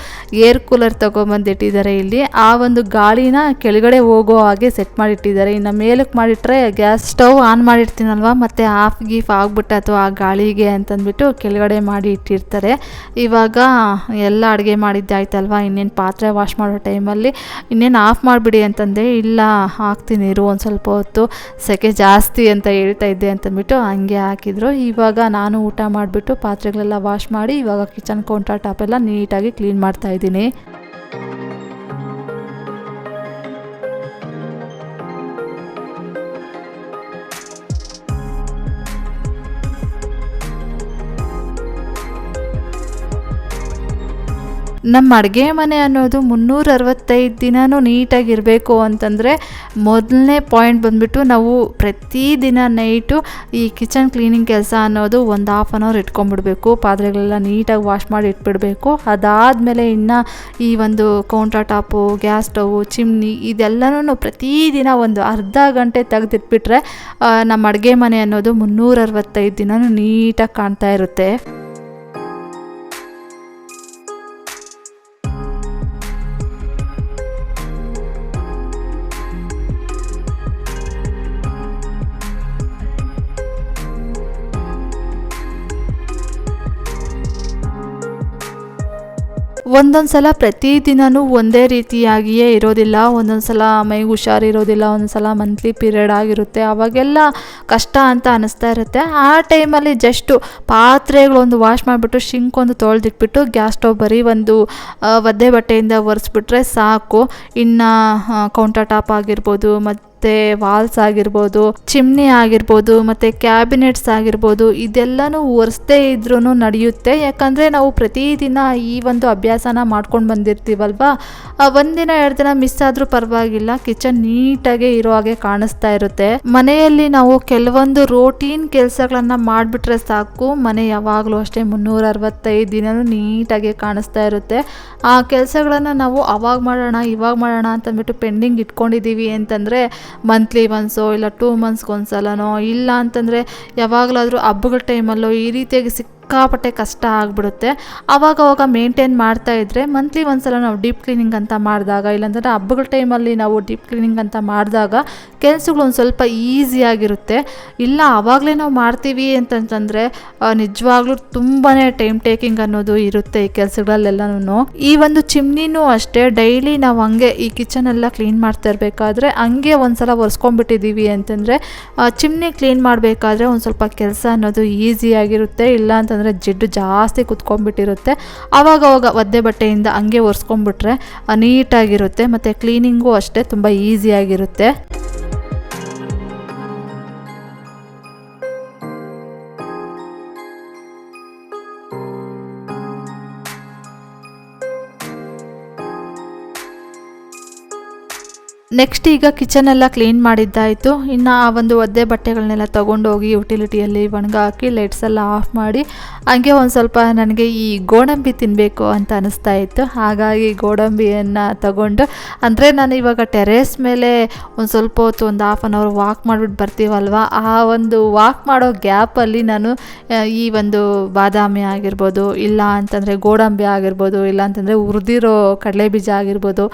ಏರ್ ಕೂಲರ್ ತೊಗೊಂಬಂದಿಟ್ಟಿದ್ದಾರೆ ಇಲ್ಲಿ. ಆ ಒಂದು ಗಾಳಿನ ಕೆಳಗಡೆ ಹೋಗೋ ಹಾಗೆ ಸೆಟ್ ಮಾಡಿಟ್ಟಿದ್ದಾರೆ. ಇನ್ನು ಮೇಲಕ್ಕೆ ಮಾಡಿಟ್ರೆ ಗ್ಯಾಸ್ ಸ್ಟವ್ ಆನ್ ಮಾಡಿರ್ತೀನಲ್ವ? ಮತ್ತು ಆಫ್ ಗೀಫ್ ಆಗ್ಬಿಟ್ಟು ಅಥವಾ ಆ ಗಾಳಿಗೆ ಅಂತಂದ್ಬಿಟ್ಟು ಕೆಳಗಡೆ ಮಾಡಿ ಇಟ್ಟಿರ್ತಾರೆ. ಇವಾಗ ಎಲ್ಲ ಅಡುಗೆ ಮಾಡಿದ್ದಾಯ್ತಲ್ವ ಇನ್ನೇನು ಪಾತ್ರೆ ವಾಶ್ ಮಾಡೋ ಟೈಮಲ್ಲಿ ಇನ್ನೇನು ಆಫ್ ಮಾಡಿಬಿಡಿ ಅಂತಂದೆ, ಇಲ್ಲ, ಹಾಕ್ತೀನಿ, ಇರು, ಒಂದು ಸ್ವಲ್ಪ ಹೊತ್ತು, ಸೆಕೆ ಜಾಸ್ತಿ ಅಂತ ಹೇಳ್ತಾ ಇದ್ದೆ ಅಂತಂದ್ಬಿಟ್ಟು ಹಂಗೆ ಹಾಕಿದ್ರು. ಇವಾಗ ನಾನು ಊಟ ಮಾಡಿಬಿಟ್ಟು ಪಾತ್ರೆಗಳೆಲ್ಲ ವಾಶ್ ಮಾಡಿ ಇವಾಗ ಕಿಚನ್ ಕೌಂಟರ್ ಟಾಪ್ ಎಲ್ಲ ನೀಟಾಗಿ ಕ್ಲೀನ್ ಮಾಡ್ತಾ ನಮ್ಮ ಅಡುಗೆ ಮನೆ ಅನ್ನೋದು ಮುನ್ನೂರ ಅರವತ್ತೈದು ದಿನವೂ ನೀಟಾಗಿರಬೇಕು ಅಂತಂದರೆ ಮೊದಲನೇ ಪಾಯಿಂಟ್ ಬಂದುಬಿಟ್ಟು ನಾವು ಪ್ರತಿದಿನ ನೈಟು ಈ ಕಿಚನ್ ಕ್ಲೀನಿಂಗ್ ಕೆಲಸ ಅನ್ನೋದು ಒಂದು ಹಾಫ್ ಆನ್ ಅವರ್ ಇಟ್ಕೊಂಡ್ಬಿಡ್ಬೇಕು. ಪಾತ್ರೆಗಳೆಲ್ಲ ನೀಟಾಗಿ ವಾಶ್ ಮಾಡಿ ಇಟ್ಬಿಡಬೇಕು. ಅದಾದಮೇಲೆ ಇನ್ನು ಈ ಒಂದು counter top gas stove chimney ಇದೆಲ್ಲನೂ ಪ್ರತಿದಿನ ಒಂದು ಅರ್ಧ ಗಂಟೆ ತೆಗೆದಿಟ್ಬಿಟ್ರೆ ನಮ್ಮ ಅಡುಗೆ ಮನೆ ಅನ್ನೋದು ಮುನ್ನೂರ ಅರವತ್ತೈದು ದಿನವೂ ನೀಟಾಗಿ ಕಾಣ್ತಾ ಇರುತ್ತೆ. ಒಂದೊಂದು ಸಲ ಪ್ರತಿದಿನವೂ ಒಂದೇ ರೀತಿಯಾಗಿಯೇ ಇರೋದಿಲ್ಲ. ಒಂದೊಂದು ಸಲ ಮೈಗೆ ಹುಷಾರಿರೋದಿಲ್ಲ. ಒಂದೊಂದು ಸಲ ಮಂತ್ಲಿ ಪೀರಿಯಡ್ ಆಗಿರುತ್ತೆ. ಅವಾಗೆಲ್ಲ ಕಷ್ಟ ಅಂತ ಅನ್ನಿಸ್ತಾ ಇರುತ್ತೆ. ಆ ಟೈಮಲ್ಲಿ ಜಸ್ಟು ಪಾತ್ರೆಗಳೊಂದು ವಾಶ್ ಮಾಡಿಬಿಟ್ಟು ಶಿಂಕ್ ಒಂದು ತೊಳೆದಿಟ್ಬಿಟ್ಟು ಗ್ಯಾಸ್ ಸ್ಟವ್ ಬರೀ ಒಂದು ಒದ್ದೆ ಬಟ್ಟೆಯಿಂದ ಒರೆಸ್ಬಿಟ್ರೆ ಸಾಕು. ಇನ್ನು ಕೌಂಟರ್ ಟಾಪ್ ಆಗಿರ್ಬೋದು ಮತ್ತು ವಾಲ್ಸ್ ಆಗಿರ್ಬೋದು ಚಿಮ್ನಿ ಆಗಿರ್ಬೋದು, ಮತ್ತು ಕ್ಯಾಬಿನೆಟ್ಸ್ ಆಗಿರ್ಬೋದು, ಇದೆಲ್ಲನೂ ಒರೆಸ್ದೇ ಇದ್ರೂ ನಡೆಯುತ್ತೆ. ಯಾಕಂದರೆ ನಾವು ಪ್ರತಿದಿನ ಈ ಒಂದು ಅಭ್ಯಾಸನ ಮಾಡ್ಕೊಂಡು ಬಂದಿರ್ತೀವಲ್ವಾ? ಒಂದಿನ, ಎರಡು ದಿನ ಮಿಸ್ ಆದರೂ ಪರವಾಗಿಲ್ಲ. ಕಿಚನ್ ನೀಟಾಗಿ ಇರೋ ಹಾಗೆ ಕಾಣಿಸ್ತಾ ಇರುತ್ತೆ. ಮನೆಯಲ್ಲಿ ನಾವು ಕೆಲವೊಂದು ರೋಟೀನ್ ಕೆಲಸಗಳನ್ನ ಮಾಡಿಬಿಟ್ರೆ ಸಾಕು. ಮನೆ ಯಾವಾಗಲೂ ಅಷ್ಟೇ ಮುನ್ನೂರ ಅರವತ್ತೈದು ದಿನನೂ ನೀಟಾಗಿ ಕಾಣಿಸ್ತಾ ಇರುತ್ತೆ. ಆ ಕೆಲಸಗಳನ್ನು ನಾವು ಅವಾಗ ಮಾಡೋಣ, ಇವಾಗ ಮಾಡೋಣ ಅಂತಂದ್ಬಿಟ್ಟು ಪೆಂಡಿಂಗ್ ಇಟ್ಕೊಂಡಿದ್ದೀವಿ ಅಂತಂದರೆ ಮಂತ್ಲಿ ಒನ್ಸೋ ಇಲ್ಲ ಟೂ ಮಂತ್ಸ್ಗೆ ಒಂದ್ಸಲನೋ ಇಲ್ಲ ಅಂತಂದರೆ ಯಾವಾಗಲಾದರೂ ಹಬ್ಬಗಳ ಟೈಮಲ್ಲೋ ಈ ರೀತಿಯಾಗಿ ಸಿಕ್ಕಾಪಟ್ಟೆ ಕಷ್ಟ ಆಗಿಬಿಡುತ್ತೆ. ಆವಾಗ ಅವಾಗ ಮೇಂಟೈನ್ ಮಾಡ್ತಾ ಇದ್ದರೆ ಮಂತ್ಲಿ ಒಂದ್ಸಲ ನಾವು ಡೀಪ್ ಕ್ಲೀನಿಂಗ್ ಅಂತ ಮಾಡಿದಾಗ, ಇಲ್ಲಾಂದರೆ ಹಬ್ಬಗಳ ಟೈಮಲ್ಲಿ ನಾವು ಡೀಪ್ ಕ್ಲೀನಿಂಗ್ ಅಂತ ಮಾಡಿದಾಗ ಕೆಲಸಗಳು ಒಂದು ಸ್ವಲ್ಪ ಈಸಿಯಾಗಿರುತ್ತೆ ಇಲ್ಲ ಆವಾಗಲೇ ನಾವು ಮಾಡ್ತೀವಿ ಅಂತಂತಂದರೆ ನಿಜವಾಗ್ಲೂ ತುಂಬಾ ಟೈಮ್ ಟೇಕಿಂಗ್ ಅನ್ನೋದು ಇರುತ್ತೆ ಈ ಕೆಲಸಗಳಲ್ಲೆಲ್ಲನೂ ಈ ಒಂದು ಚಿಮ್ನಿನೂ ಅಷ್ಟೇ ಡೈಲಿ ನಾವು ಹಂಗೆ ಈ ಕಿಚನ್ ಎಲ್ಲ ಕ್ಲೀನ್ ಮಾಡ್ತಾ ಇರಬೇಕಾದ್ರೆ ಹಂಗೆ ಒಂದ್ಸಲ ಒರೆಸ್ಕೊಂಡ್ಬಿಟ್ಟಿದ್ದೀವಿ ಅಂತಂದರೆ ಚಿಮ್ನಿ ಕ್ಲೀನ್ ಮಾಡಬೇಕಾದ್ರೆ ಒಂದು ಸ್ವಲ್ಪ ಕೆಲಸ ಅನ್ನೋದು ಈಸಿಯಾಗಿರುತ್ತೆ ಇಲ್ಲ ಅಂತಂದರೆ ಜಿಡ್ಡು ಜಾಸ್ತಿ ಕುತ್ಕೊಂಡ್ಬಿಟ್ಟಿರುತ್ತೆ. ಆವಾಗವಾಗ ಒದ್ದೆ ಬಟ್ಟೆಯಿಂದ ಹಂಗೆ ಒರೆಸ್ಕೊಂಡ್ಬಿಟ್ರೆ ನೀಟಾಗಿರುತ್ತೆ ಮತ್ತು ಕ್ಲೀನಿಂಗು ಅಷ್ಟೇ ತುಂಬ ಈಸಿಯಾಗಿರುತ್ತೆ ನೆಕ್ಸ್ಟ್ ಈಗ ಕಿಚನ್ ಎಲ್ಲ ಕ್ಲೀನ್ ಮಾಡಿದ್ದಾಯಿತು. ಇನ್ನು ಆ ಒಂದು ಒದ್ದೆ ಬಟ್ಟೆಗಳನ್ನೆಲ್ಲ ತೊಗೊಂಡೋಗಿ ಯುಟಿಲಿಟಿಯಲ್ಲಿ ಒಣಗ ಹಾಕಿ ಲೈಟ್ಸ್ ಎಲ್ಲ ಆಫ್ ಮಾಡಿ, ಹಂಗೆ ಒಂದು ಸ್ವಲ್ಪ ನನಗೆ ಈ ಗೋಡಂಬಿ ತಿನ್ನಬೇಕು ಅಂತ ಅನಿಸ್ತಾ ಇತ್ತು ಹಾಗಾಗಿ ಗೋಡಂಬಿಯನ್ನು ತಗೊಂಡು, ಅಂದರೆ ನಾನು ಇವಾಗ ಟೆರೇಸ್ ಮೇಲೆ ಒಂದು ಸ್ವಲ್ಪ ಹೊತ್ತು ಒಂದು ಹಾಫ್ ಆನ್ ಅವರ್ ವಾಕ್ ಮಾಡಿಬಿಟ್ಟು ಬರ್ತೀವಲ್ವ? ಆ ಒಂದು ವಾಕ್ ಮಾಡೋ ಗ್ಯಾಪಲ್ಲಿ ನಾನು ಈ ಒಂದು ಬಾದಾಮಿ ಆಗಿರ್ಬೋದು, ಇಲ್ಲ ಅಂತಂದರೆ ಗೋಡಂಬಿ ಆಗಿರ್ಬೋದು, ಇಲ್ಲ ಅಂತಂದರೆ ಹುರಿದಿರೋ ಕಡಲೆ ಬೀಜ ಆಗಿರ್ಬೋದು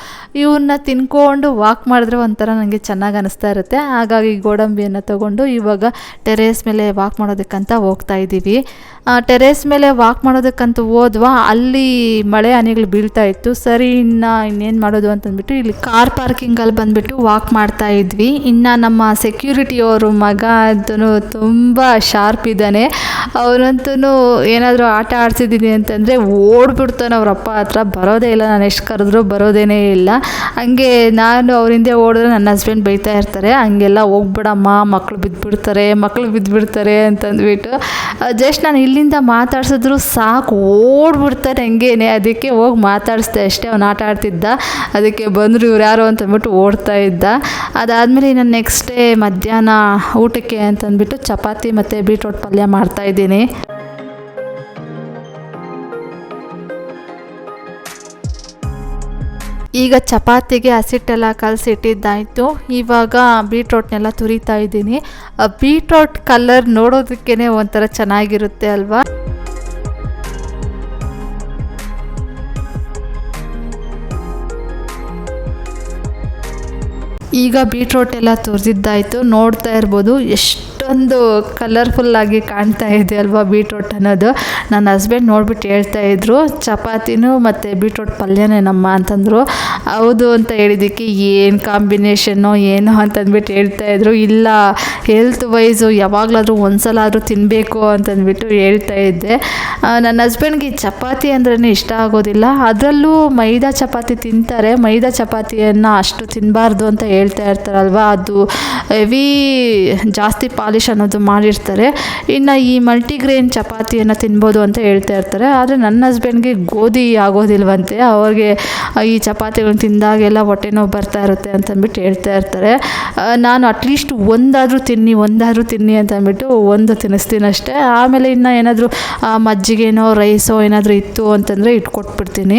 ಇವನ್ನ ತಿನ್ಕೊಂಡು ವಾಕ್ ಮಾಡಿದ್ರೆ ಒಂಥರ ನನಗೆ ಚೆನ್ನಾಗಿ ಅನಿಸ್ತಾ ಇರುತ್ತೆ. ಹಾಗಾಗಿ ಗೋಡಂಬಿಯನ್ನು ತಗೊಂಡು ಇವಾಗ ಟೆರೇಸ್ ಮೇಲೆ ವಾಕ್ ಮಾಡೋದಕ್ಕಂತ ಹೋಗ್ತಾ ಇದ್ದೀವಿ. ಟೆರೇಸ್ ಮೇಲೆ ವಾಕ್ ಮಾಡೋದಕ್ಕಂತ ಹೋದ್ವಾ, ಅಲ್ಲಿ ಮಳೆ ಹನಿಗಳು ಬೀಳ್ತಾ ಇತ್ತು. ಸರಿ, ಇನ್ನು ಇನ್ನೇನು ಮಾಡೋದು ಅಂತಂದ್ಬಿಟ್ಟು ಇಲ್ಲಿ ಕಾರ್ ಪಾರ್ಕಿಂಗಲ್ಲಿ ಬಂದುಬಿಟ್ಟು ವಾಕ್ ಮಾಡ್ತಾ ಇದ್ವಿ. ಇನ್ನು ನಮ್ಮ ಸೆಕ್ಯೂರಿಟಿಯವರು ಮಗ ಅಂತೂ ತುಂಬ ಶಾರ್ಪ್ ಇದ್ದಾನೆ. ಅವನಂತೂ ಏನಾದರೂ ಆಟ ಆಡ್ಸಿದ್ದೀನಿ ಅಂತಂದರೆ ಓಡ್ಬಿಡ್ತಾನೆ. ಅವ್ರ ಅಪ್ಪ ಹತ್ರ ಬರೋದೇ ಇಲ್ಲ. ನಾನು ಎಷ್ಟು ಕರೆದ್ರೂ ಬರೋದೇನೇ ಇಲ್ಲ. ಹಂಗೆ ನಾನು ಅವ್ರ ಹಿಂದೆ ಓಡಿದ್ರೆ ನನ್ನ ಹಸ್ಬೆಂಡ್ ಬೈತಾ ಇರ್ತಾರೆ, ಹಂಗೆಲ್ಲ ಹೋಗ್ಬೇಡಮ್ಮ ಮಕ್ಕಳು ಬಿದ್ದುಬಿಡ್ತಾರೆ ಮಕ್ಕಳು ಬಿದ್ದುಬಿಡ್ತಾರೆ ಅಂತಂದ್ಬಿಟ್ಟು ಜಸ್ಟ್ ನಾನು ಇಲ್ಲಿಂದ ಮಾತಾಡ್ಸಿದ್ರು ಸಾಕು ಓಡ್ಬಿಡ್ತಾರೆ ಹಂಗೇನೆ, ಅದಕ್ಕೆ ಹೋಗಿ ಮಾತಾಡಿಸ್ದೆ ಅಷ್ಟೇ, ಅವ್ನು ಆಟ ಆಡ್ತಿದ್ದ, ಅದಕ್ಕೆ ಬಂದರು ಇವ್ರು ಯಾರು ಅಂತಂದ್ಬಿಟ್ಟು ಓಡ್ತಾ ಇದ್ದ. ಅದಾದಮೇಲೆ ನಾನು ನೆಕ್ಸ್ಟ್ ಡೇ ಮಧ್ಯಾಹ್ನ ಊಟಕ್ಕೆ ಅಂತಂದ್ಬಿಟ್ಟು ಚಪಾತಿ ಮತ್ತು ಬೀಟ್ರೋಟ್ ಪಲ್ಯ ಮಾಡ್ತಾಯಿದ್ದೀನಿ ಈಗ ಚಪಾತಿಗೆ ಹಸಿಟ್ಟೆಲ್ಲ ಕಲಸಿಟ್ಟಿದ್ದಾಯಿತು. ಇವಾಗ ಬೀಟ್ರೋಟ್ನೆಲ್ಲ ತುರಿತಾ ಇದ್ದೀನಿ. ಬೀಟ್ರೋಟ್ ಕಲರ್ ನೋಡೋದಕ್ಕೇ ಒಂಥರ ಚೆನ್ನಾಗಿರುತ್ತೆ ಅಲ್ವಾ? ಈಗ ಬೀಟ್ರೋಟ್ ಎಲ್ಲ ತುರಿದಿದ್ದಾಯಿತು. ನೋಡ್ತಾ ಇರ್ಬೋದು ಎಷ್ಟೊಂದು ಕಲರ್ಫುಲ್ಲಾಗಿ ಕಾಣ್ತಾ ಇದೆ ಅಲ್ವಾ ಬೀಟ್ರೋಟ್ ಅನ್ನೋದು. ನನ್ನ ಹಸ್ಬೆಂಡ್ ನೋಡ್ಬಿಟ್ಟು ಹೇಳ್ತಾ ಇದ್ರು, ಚಪಾತಿನೂ ಮತ್ತು ಬೀಟ್ರೋಟ್ ಪಲ್ಯನೇ ನಮ್ಮ ಅಂತಂದರು. ಹೌದು ಅಂತ ಹೇಳಿದ್ದಕ್ಕೆ ಏನು ಕಾಂಬಿನೇಷನ್ನು ಏನು ಅಂತಂದ್ಬಿಟ್ಟು ಹೇಳ್ತಾ ಇದ್ರು. ಇಲ್ಲ ಹೆಲ್ತ್ ವೈಸು ಯಾವಾಗಲಾದರೂ ಒಂದ್ಸಲ ಆದರೂ ತಿನ್ನಬೇಕು ಅಂತಂದ್ಬಿಟ್ಟು ಹೇಳ್ತಾ ಇದ್ದೆ. ನನ್ನ ಹಸ್ಬೆಂಡ್ಗೆ ಚಪಾತಿ ಅಂದ್ರೇ ಇಷ್ಟ ಆಗೋದಿಲ್ಲ. ಅದರಲ್ಲೂ ಮೈದಾ ಚಪಾತಿ ತಿಂತಾರೆ. ಮೈದಾ ಚಪಾತಿಯನ್ನು ಅಷ್ಟು ತಿನ್ನಬಾರ್ದು ಅಂತ ಹೇಳ್ತಾ ಇರ್ತಾರಲ್ವ? ಅದು ಹೆವಿ ಜಾಸ್ತಿ ಪಾಲಿಶ್ ಅನ್ನೋದು ಮಾಡಿರ್ತಾರೆ. ಇನ್ನು ಈ ಮಲ್ಟಿಗ್ರೇನ್ ಚಪಾತಿಯನ್ನು ತಿನ್ಬೋದು ಅಂತ ಹೇಳ್ತಾ ಇರ್ತಾರೆ. ಆದರೆ ನನ್ನ ಹಸ್ಬೆಂಡ್ಗೆ ಗೋಧಿ ಆಗೋದಿಲ್ವಂತೆ. ಅವ್ರಿಗೆ ಈ ಚಪಾತಿಗಳನ್ನ ತಿಂದಾಗೆಲ್ಲ ಹೊಟ್ಟೆ ನೋವು ಬರ್ತಾ ಇರುತ್ತೆ ಅಂತಂದ್ಬಿಟ್ಟು ಹೇಳ್ತಾ ಇರ್ತಾರೆ. ನಾನು ಅಟ್ಲೀಸ್ಟ್ ಒಂದಾದರೂ ತಿನ್ನಿ ಒಂದಾದರೂ ತಿನ್ನಿ ಅಂತ ಅಂದ್ಬಿಟ್ಟು ಒಂದು ತಿನ್ನಿಸ್ತೀನಿ ಅಷ್ಟೇ. ಆಮೇಲೆ ಇನ್ನು ಏನಾದರೂ ಮಜ್ಜಿಗೆನೋ ರೈಸೋ ಏನಾದರೂ ಇತ್ತು ಅಂತಂದರೆ ಇಟ್ಕೊಟ್ಬಿಡ್ತೀನಿ.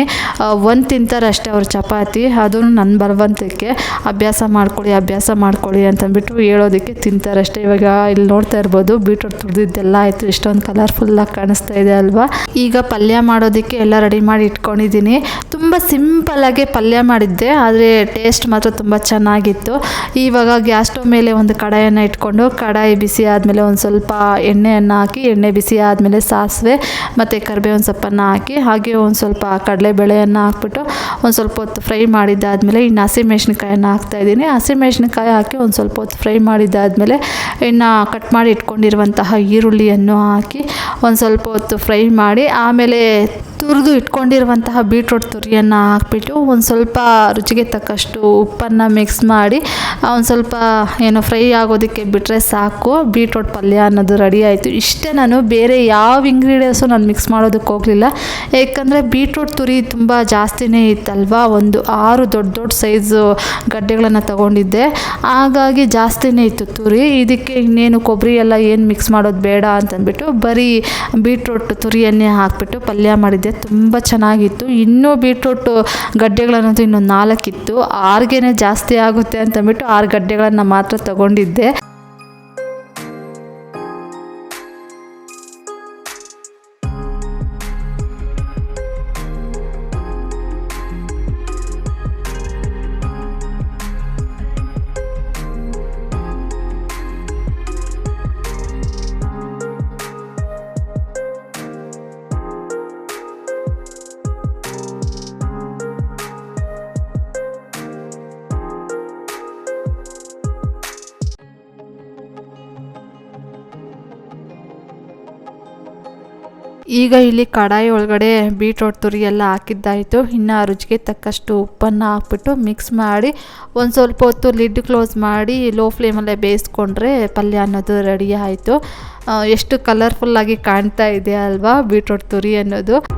ಒಂದು ತಿಂತಾರೆ ಅಷ್ಟೇ ಅವ್ರ ಚಪಾತಿ. ಅದೂ ನನ್ನ ಬಲವಂತಕ್ಕೆ. ಅಭ್ಯಾಸ ಮಾಡ್ಕೊಳ್ಳಿ ಅಭ್ಯಾಸ ಮಾಡ್ಕೊಳ್ಳಿ ಅಂತಂದ್ಬಿಟ್ಟು ಹೇಳೋದಕ್ಕೆ ತಿಂತಾರಷ್ಟೇ ಇವಾಗ ಇಲ್ಲಿ ನೋಡ್ತಾ ಇರ್ಬೋದು ಬೀಟ್ರೂಟ್ ತುರಿದಿದ್ದೆಲ್ಲ ಆಯಿತು. ಇಷ್ಟೊಂದು ಕಲರ್ಫುಲ್ಲಾಗಿ ಕಾಣಿಸ್ತಾ ಇದೆ. ಅಲ್ವಾ? ಈಗ ಪಲ್ಯ ಮಾಡೋದಕ್ಕೆ ಎಲ್ಲ ರೆಡಿ ಮಾಡಿ ಇಟ್ಕೊಂಡಿದ್ದೀನಿ. ತುಂಬ ಸಿಂಪಲ್ಲಾಗಿ ಪಲ್ಯ ಮಾಡಿದ್ದೆ, ಆದರೆ ಟೇಸ್ಟ್ ಮಾತ್ರ ತುಂಬ ಚೆನ್ನಾಗಿತ್ತು. ಇವಾಗ ಗ್ಯಾಸ್ ಸ್ಟವ್ ಮೇಲೆ ಒಂದು ಕಡಾಯನ್ನು ಇಟ್ಕೊಂಡು, ಕಡಾಯಿ ಬಿಸಿ ಆದಮೇಲೆ ಒಂದು ಸ್ವಲ್ಪ ಎಣ್ಣೆಯನ್ನು ಹಾಕಿ, ಎಣ್ಣೆ ಬಿಸಿ ಆದಮೇಲೆ ಸಾಸಿವೆ ಮತ್ತು ಕರಿಬೇವಿನ ಸೊಪ್ಪನ್ನು ಹಾಕಿ, ಹಾಗೆ ಒಂದು ಸ್ವಲ್ಪ ಕಡಲೆಬೇಳೆಯನ್ನು ಹಾಕ್ಬಿಟ್ಟು ಒಂದು ಸ್ವಲ್ಪ ಹೊತ್ತು ಫ್ರೈ ಮಾಡಿದ್ದಾದಮೇಲೆ, ಇನ್ನು ಹಸಿಮೆಣ್ಸಿನ್ಕಾಯನ್ನು ಹಾಕ್ತಾಯಿದ್ದೀನಿ ಹಸಿಮೆಣ್ಸಿನ್ಕಾಯಿ ಹಾಕಿ ಒಂದು ಸ್ವಲ್ಪ ಹೊತ್ತು ಫ್ರೈ ಮಾಡಿದ್ದಾದಮೇಲೆ, ಇನ್ನು ಕಟ್ ಮಾಡಿ ಇಟ್ಕೊಂಡಿರುವಂತಹ ಈರುಳ್ಳಿಯನ್ನು ಹಾಕಿ, ಒಂದು ಸ್ವಲ್ಪ ಹೊತ್ತು ಫ್ರೈ ಮಾಡಿ ಆಮೇಲೆ ತುರಿದು ಇಟ್ಕೊಂಡಿರುವಂತಹ ಬೀಟ್ರೂಟ್ ತುರಿಯನ್ನು ಹಾಕ್ಬಿಟ್ಟು ಒಂದು ಸ್ವಲ್ಪ ರುಚಿಗೆ ತಕ್ಕಷ್ಟು ಉಪ್ಪನ್ನು ಮಿಕ್ಸ್ ಮಾಡಿ ಒಂದು ಸ್ವಲ್ಪ ಏನೋ ಫ್ರೈ ಆಗೋದಕ್ಕೆ ಬಿಟ್ಟರೆ ಸಾಕು. ಬೀಟ್ರೂಟ್ ಪಲ್ಯ ಅನ್ನೋದು ರೆಡಿ ಆಯಿತು. ಇಷ್ಟೇ ನಾನು ಬೇರೆ ಯಾವ ಇಂಗ್ರೀಡಿಯೆಂಟ್ಸು ನಾನು ಮಿಕ್ಸ್ ಮಾಡೋದಕ್ಕೆ ಹೋಗಲಿಲ್ಲ. ಏಕೆಂದರೆ ಬೀಟ್ರೂಟ್ ತುರಿ ತುಂಬ ಜಾಸ್ತಿನೇ ಇತ್ತಲ್ವ? ಒಂದು ಆರು ದೊಡ್ಡ ದೊಡ್ಡ ಸೈಜು ಗಡ್ಡೆಗಳನ್ನು ತಗೊಂಡಿದ್ದೆ. ಹಾಗಾಗಿ ಜಾಸ್ತಿನೇ ಇತ್ತು ತುರಿ. ಇದಕ್ಕೆ ಇನ್ನೇನು ಕೊಬ್ಬರಿ ಎಲ್ಲ ಏನು ಮಿಕ್ಸ್ ಮಾಡೋದು ಬೇಡ ಅಂತಂದ್ಬಿಟ್ಟು ಬರೀ ಬೀಟ್ರೂಟ್ ತುರಿಯನ್ನೇ ಹಾಕ್ಬಿಟ್ಟು ಪಲ್ಯ ಮಾಡಿದ್ದೆ. ತುಂಬ ಚೆನ್ನಾಗಿತ್ತು. ಇನ್ನೂ ಬೀಟ್ರೂಟು ಗಡ್ಡೆಗಳನ್ನೋದು ಇನ್ನೊಂದು ನಾಲ್ಕಿತ್ತು. ಆರ್ಗೇನೆ ಜಾಸ್ತಿ ಆಗುತ್ತೆ ಅಂತಂದ್ಬಿಟ್ಟು ಆರು ಗಡ್ಡೆಗಳನ್ನು ಮಾತ್ರ ತಗೊಂಡಿದ್ದೆ. ಈಗ ಇಲ್ಲಿ ಕಡಾಯಿ ಒಳಗಡೆ ಬೀಟ್ರೋಟ್ ತುರಿ ಎಲ್ಲ ಹಾಕಿದ್ದಾಯಿತು. ಇನ್ನು ರುಚಿಗೆ ತಕ್ಕಷ್ಟು ಉಪ್ಪನ್ನು ಹಾಕ್ಬಿಟ್ಟು ಮಿಕ್ಸ್ ಮಾಡಿ ಒಂದು ಸ್ವಲ್ಪ ಹೊತ್ತು ಲಿಡ್ ಕ್ಲೋಸ್ ಮಾಡಿ ಲೋ ಫ್ಲೇಮಲ್ಲೇ ಬೇಯಿಸ್ಕೊಂಡ್ರೆ ಪಲ್ಯ ಅನ್ನೋದು ರೆಡಿ ಆಯಿತು. ಆ, ಎಷ್ಟು ಕಲರ್ಫುಲ್ಲಾಗಿ ಕಾಣ್ತಾ ಇದೆ ಅಲ್ವಾ ಬೀಟ್ರೋಟ್ ತುರಿ ಅನ್ನೋದು.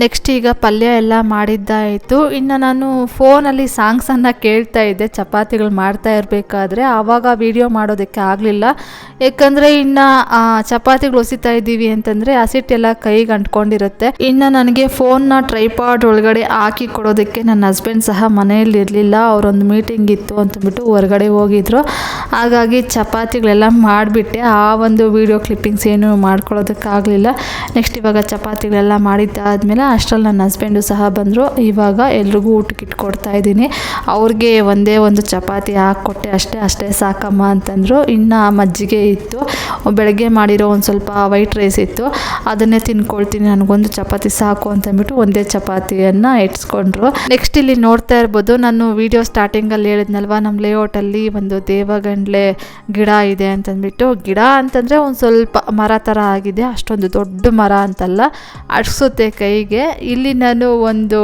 ನೆಕ್ಸ್ಟ್ ಈಗ ಪಲ್ಯ ಎಲ್ಲ ಮಾಡಿದ್ದಾಯಿತು. ಇನ್ನು ನಾನು ಫೋನಲ್ಲಿ ಸಾಂಗ್ಸನ್ನು ಕೇಳ್ತಾ ಇದ್ದೆ. ಚಪಾತಿಗಳು ಮಾಡ್ತಾ ಇರಬೇಕಾದ್ರೆ ಆವಾಗ ವಿಡಿಯೋ ಮಾಡೋದಕ್ಕೆ ಆಗಲಿಲ್ಲ. ಯಾಕಂದರೆ ಇನ್ನು ಚಪಾತಿಗಳು ಹೊಸಿತಾ ಇದ್ದೀವಿ ಅಂತಂದರೆ ಹಸಿಟ್ಟೆಲ್ಲ ಕೈಗೆ ಅಂಟ್ಕೊಂಡಿರುತ್ತೆ. ಇನ್ನು ನನಗೆ ಫೋನ್ನ ಟ್ರೈಪಾಡ್ ಒಳಗಡೆ ಹಾಕಿ ಕೊಡೋದಕ್ಕೆ ನನ್ನ ಹಸ್ಬೆಂಡ್ ಸಹ ಮನೆಯಲ್ಲಿ ಇರಲಿಲ್ಲ. ಅವರೊಂದು ಮೀಟಿಂಗ್ ಇತ್ತು ಅಂತಂದ್ಬಿಟ್ಟು ಹೊರಗಡೆ ಹೋಗಿದ್ರು. ಹಾಗಾಗಿ ಚಪಾತಿಗಳೆಲ್ಲ ಮಾಡಿಬಿಟ್ಟೆ. ಆ ಒಂದು ವಿಡಿಯೋ ಕ್ಲಿಪ್ಪಿಂಗ್ಸ್ ಏನು ಮಾಡ್ಕೊಳ್ಳೋದಕ್ಕಾಗಲಿಲ್ಲ. ನೆಕ್ಸ್ಟ್ ಇವಾಗ ಚಪಾತಿಗಳೆಲ್ಲ ಮಾಡಿದ್ದಾದಮೇಲೆ ಅಷ್ಟರಲ್ಲಿ ನನ್ನ ಹಸ್ಬೆಂಡು ಸಹ ಬಂದರು. ಇವಾಗ ಎಲ್ರಿಗೂ ಊಟಕ್ಕೆ ಇಟ್ಕೊಡ್ತಾ ಇದ್ದೀನಿ. ಅವ್ರಿಗೆ ಒಂದೇ ಒಂದು ಚಪಾತಿ ಹಾಕ್ಕೊಟ್ಟೆ ಅಷ್ಟೇ ಅಷ್ಟೇ ಸಾಕಮ್ಮ ಅಂತಂದರು. ಇನ್ನು ಮಜ್ಜಿಗೆ ಇತ್ತು. ಬೆಳಗ್ಗೆ ಮಾಡಿರೋ ಒಂದು ಸ್ವಲ್ಪ ವೈಟ್ ರೈಸ್ ಇತ್ತು. ಅದನ್ನೇ ತಿನ್ಕೊಳ್ತೀನಿ, ನನಗೊಂದು ಚಪಾತಿ ಸಾಕು ಅಂತಂದ್ಬಿಟ್ಟು ಒಂದೇ ಚಪಾತಿಯನ್ನು ಇಟ್ಸ್ಕೊಂಡ್ರು. ನೆಕ್ಸ್ಟ್ ಇಲ್ಲಿ ನೋಡ್ತಾ ಇರ್ಬೋದು, ನಾನು ವಿಡಿಯೋ ಸ್ಟಾರ್ಟಿಂಗಲ್ಲಿ ಹೇಳಿದ್ನಲ್ವ ನಮ್ಮ ಲೇಔಟಲ್ಲಿ ಒಂದು ದೇವಗಂಡ್ಲೆ ಗಿಡ ಇದೆ ಅಂತಂದ್ಬಿಟ್ಟು. ಗಿಡ ಅಂತಂದರೆ ಒಂದು ಸ್ವಲ್ಪ ಮರ ಥರ ಆಗಿದೆ, ಅಷ್ಟೊಂದು ದೊಡ್ಡ ಮರ ಅಂತಲ್ಲ. ಅಡ್ಸುತ್ತೆ ಕೈಗೆ. ಇಲ್ಲಿ ನಾನು ಒಂದು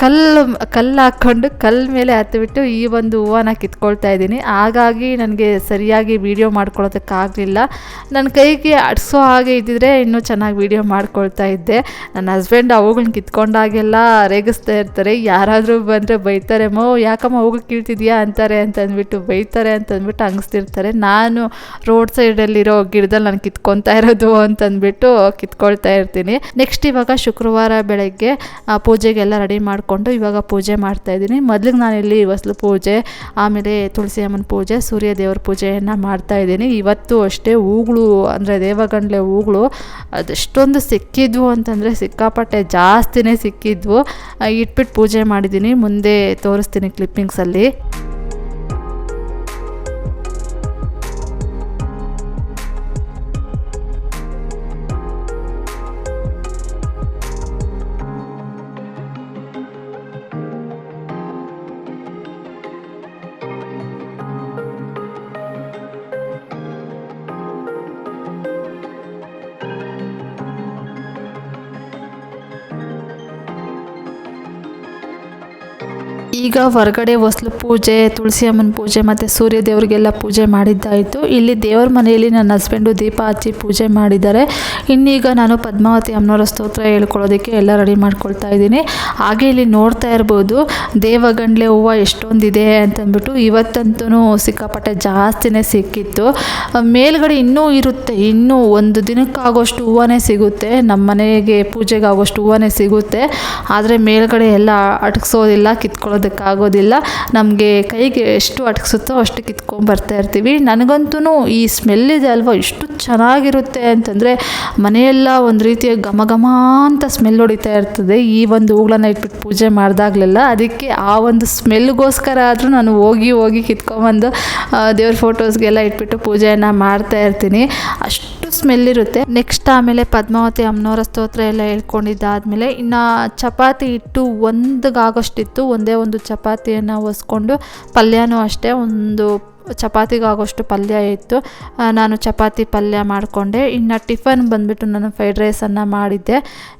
ಕಲ್ಲು ಕಲ್ಲು ಹಾಕ್ಕೊಂಡು ಕಲ್ಲು ಮೇಲೆ ಹತ್ತಿಬಿಟ್ಟು ಈ ಒಂದು ಹೂವನ್ನ ಕಿತ್ಕೊಳ್ತಾ ಇದ್ದೀನಿ. ಹಾಗಾಗಿ ನನಗೆ ಸರಿಯಾಗಿ ವಿಡಿಯೋ ಮಾಡ್ಕೊಳ್ಳೋದಕ್ಕಾಗಲಿಲ್ಲ. ನನ್ನ ಕೈಗೆ ಅಡ್ಸೋ ಹಾಗೆ ಇದ್ದಿದ್ರೆ ಇನ್ನೂ ಚೆನ್ನಾಗಿ ವೀಡಿಯೋ ಮಾಡ್ಕೊಳ್ತಾ ಇದ್ದೆ. ನನ್ನ ಹಸ್ಬೆಂಡ್ ಅವುಗಳನ್ನ ಕಿತ್ಕೊಂಡಾಗೆಲ್ಲ ರೇಗಿಸ್ತಾ ಇರ್ತಾರೆ. ಯಾರಾದರೂ ಬಂದರೆ ಬೈತಾರೆ, ಮೋ, ಯಾಕಮ್ಮ ಅವುಗಳು ಕೀಳ್ತಿದ್ಯಾ ಅಂತಾರೆ ಅಂತ ಅಂದ್ಬಿಟ್ಟು, ಬೈತಾರೆ ಅಂತ ಅಂದ್ಬಿಟ್ಟು ಹಂಗಿಸ್ತಿರ್ತಾರೆ ನಾನು ರೋಡ್ ಸೈಡಲ್ಲಿರೋ ಗಿಡದಲ್ಲಿ ನಾನು ಕಿತ್ಕೊತಾ ಇರೋದು ಅಂತಂದ್ಬಿಟ್ಟು ಕಿತ್ಕೊಳ್ತಾ ಇರ್ತೀನಿ. ನೆಕ್ಸ್ಟ್ ಇವಾಗ ಶುಕ್ರವಾರ ಬೆಳಗ್ಗೆ ಪೂಜೆಗೆಲ್ಲ ರೆಡಿ ಮಾಡಿಕೊಂಡು ಇವಾಗ ಪೂಜೆ ಮಾಡ್ತಾಯಿದ್ದೀನಿ ಮೊದಲಿಗೆ ನಾನಿಲ್ಲಿ ಹೊಸ್ಲು ಪೂಜೆ, ಆಮೇಲೆ ತುಳಸಿ ಅಮ್ಮನ ಪೂಜೆ, ಸೂರ್ಯ ದೇವ್ರ ಪೂಜೆಯನ್ನು ಮಾಡ್ತಾ ಇದ್ದೀನಿ. ಇವತ್ತು ಅಷ್ಟೇ ಹೂಗಳು, ಅಂದರೆ ದೇವಗಂಡ್ಲೆ ಹೂಗಳು, ಅದೆಷ್ಟೊಂದು ಸಿಕ್ಕಿದ್ವು ಅಂತಂದರೆ ಸಿಕ್ಕಾಪಟ್ಟೆ ಜಾಸ್ತಿನೇ ಸಿಕ್ಕಿದ್ವು. ಇಟ್ಬಿಟ್ಟು ಪೂಜೆ ಮಾಡಿದ್ದೀನಿ. ಮುಂದೆ ತೋರಿಸ್ತೀನಿ ಕ್ಲಿಪ್ಪಿಂಗ್ಸಲ್ಲಿ ಈಗ ಹೊರಗಡೆ ಹೊಸ್ಲು ಪೂಜೆ, ತುಳಸಿ ಅಮ್ಮನ ಪೂಜೆ ಮತ್ತು ಸೂರ್ಯ ದೇವರಿಗೆಲ್ಲ ಪೂಜೆ ಮಾಡಿದ್ದಾಯಿತು. ಇಲ್ಲಿ ದೇವ್ರ ಮನೆಯಲ್ಲಿ ನನ್ನ ಹಸ್ಬೆಂಡು ದೀಪ ಹಚ್ಚಿ ಪೂಜೆ ಮಾಡಿದ್ದಾರೆ. ಇನ್ನೀಗ ನಾನು ಪದ್ಮಾವತಿ ಅಮ್ಮನವರ ಸ್ತೋತ್ರ ಹೇಳ್ಕೊಳ್ಳೋದಕ್ಕೆ ಎಲ್ಲ ರೆಡಿ ಮಾಡ್ಕೊಳ್ತಾ ಇದ್ದೀನಿ. ಹಾಗೆ ಇಲ್ಲಿ ನೋಡ್ತಾ ಇರ್ಬೋದು, ದೇವಗಂಡ್ಲೆ ಹೂವು ಎಷ್ಟೊಂದಿದೆ ಅಂತಂದ್ಬಿಟ್ಟು ಇವತ್ತಂತೂ ಸಿಕ್ಕಾಪಟ್ಟೆ ಜಾಸ್ತಿನೇ ಸಿಕ್ಕಿತ್ತು. ಮೇಲ್ಗಡೆ ಇನ್ನೂ ಇರುತ್ತೆ, ಇನ್ನೂ ಒಂದು ದಿನಕ್ಕಾಗೋಷ್ಟು ಹೂವೇ ಸಿಗುತ್ತೆ. ನಮ್ಮ ಮನೆಗೆ ಪೂಜೆಗಾಗೋಷ್ಟು ಹೂವೇ ಸಿಗುತ್ತೆ. ಆದರೆ ಮೇಲ್ಗಡೆ ಎಲ್ಲ ಅಟಕ್ಸೋದಿಲ್ಲ ಕಿತ್ಕೊಳ್ಳೋದಕ್ಕಾಗೋದಿಲ್ಲ ನಮಗೆ ಕೈಗೆ ಎಷ್ಟು ಅಟಕಿಸುತ್ತೋ ಅಷ್ಟು ಕಿತ್ಕೊಂಡ್ಬರ್ತಾ ಇರ್ತೀವಿ. ನನಗಂತೂ ಈ ಸ್ಮೆಲ್ ಇದೆ ಅಲ್ವಾ? ಎಷ್ಟು ಚೆನ್ನಾಗಿರುತ್ತೆ ಅಂತಂದರೆ ಮನೆಯೆಲ್ಲ ಒಂದು ರೀತಿಯ ಘಮ ಘಮ ಅಂತ ಸ್ಮೆಲ್ ಹೊಡಿತಾ ಇರ್ತದೆ. ಈ ಒಂದು ಹೂಗಳನ್ನ ಇಟ್ಬಿಟ್ಟು ಪೂಜೆ ಮಾಡಿದಾಗಲೆಲ್ಲ ಅದಕ್ಕೆ ಆ ಒಂದು ಸ್ಮೆಲ್ಗೋಸ್ಕರ ಆದರೂ ನಾನು ಹೋಗಿ ಹೋಗಿ ಕಿತ್ಕೊಂಬಂದು ದೇವ್ರ ಫೋಟೋಸ್ಗೆಲ್ಲ ಇಟ್ಬಿಟ್ಟು ಪೂಜೆಯನ್ನು ಮಾಡ್ತಾ ಇರ್ತೀನಿ. ಅಷ್ಟು ಸ್ಮೆಲ್ ಇರುತ್ತೆ. ನೆಕ್ಸ್ಟ್ ಆಮೇಲೆ ಪದ್ಮಾವತಿ ಅಮ್ಮನವರ ಸ್ತೋತ್ರ ಎಲ್ಲ ಹೇಳ್ಕೊಂಡಿದ್ದಾದ್ಮೇಲೆ ಇನ್ನು ಚಪಾತಿ ಇಟ್ಟು ಒಂದಾಗೋಷ್ಟಿತ್ತು ಒಂದೇ ಒಂದು ಚಪಾತಿಯನ್ನು ಒಸ್ಕೊಂಡು, ಪಲ್ಯನೂ ಅಷ್ಟೇ, ಒಂದು ಚಪಾತಿಗಾಗೋಷ್ಟು ಪಲ್ಯ ಇತ್ತು. ನಾನು ಚಪಾತಿ ಪಲ್ಯ ಮಾಡಿಕೊಂಡೆ. ಇನ್ನು ಟಿಫನ್ ಬಂದುಬಿಟ್ಟು ನಾನು ಫ್ರೈಡ್ ರೈಸನ್ನು ಮಾಡಿದ್ದೆ.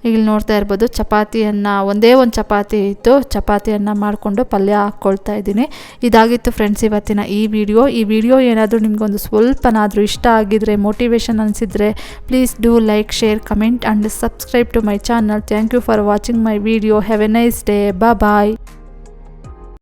ಇಲ್ಲಿ ನೋಡ್ತಾ ಇರ್ಬೋದು, ಚಪಾತಿಯನ್ನು ಒಂದೇ ಒಂದು ಚಪಾತಿ ಇತ್ತು. ಚಪಾತಿಯನ್ನು ಮಾಡಿಕೊಂಡು ಪಲ್ಯ ಹಾಕ್ಕೊಳ್ತಾ ಇದ್ದೀನಿ. ಇದಾಗಿತ್ತು ಫ್ರೆಂಡ್ಸ್ ಇವತ್ತಿನ ಈ ವಿಡಿಯೋ ಈ ವಿಡಿಯೋ ಏನಾದರೂ ನಿಮಗೊಂದು ಸ್ವಲ್ಪನಾದರೂ ಇಷ್ಟ ಆಗಿದ್ರೆ motivation ಅನಿಸಿದರೆ please do like share comment and subscribe to my channel thank you for watching my video have a nice day ಬಾ ಬಾಯ್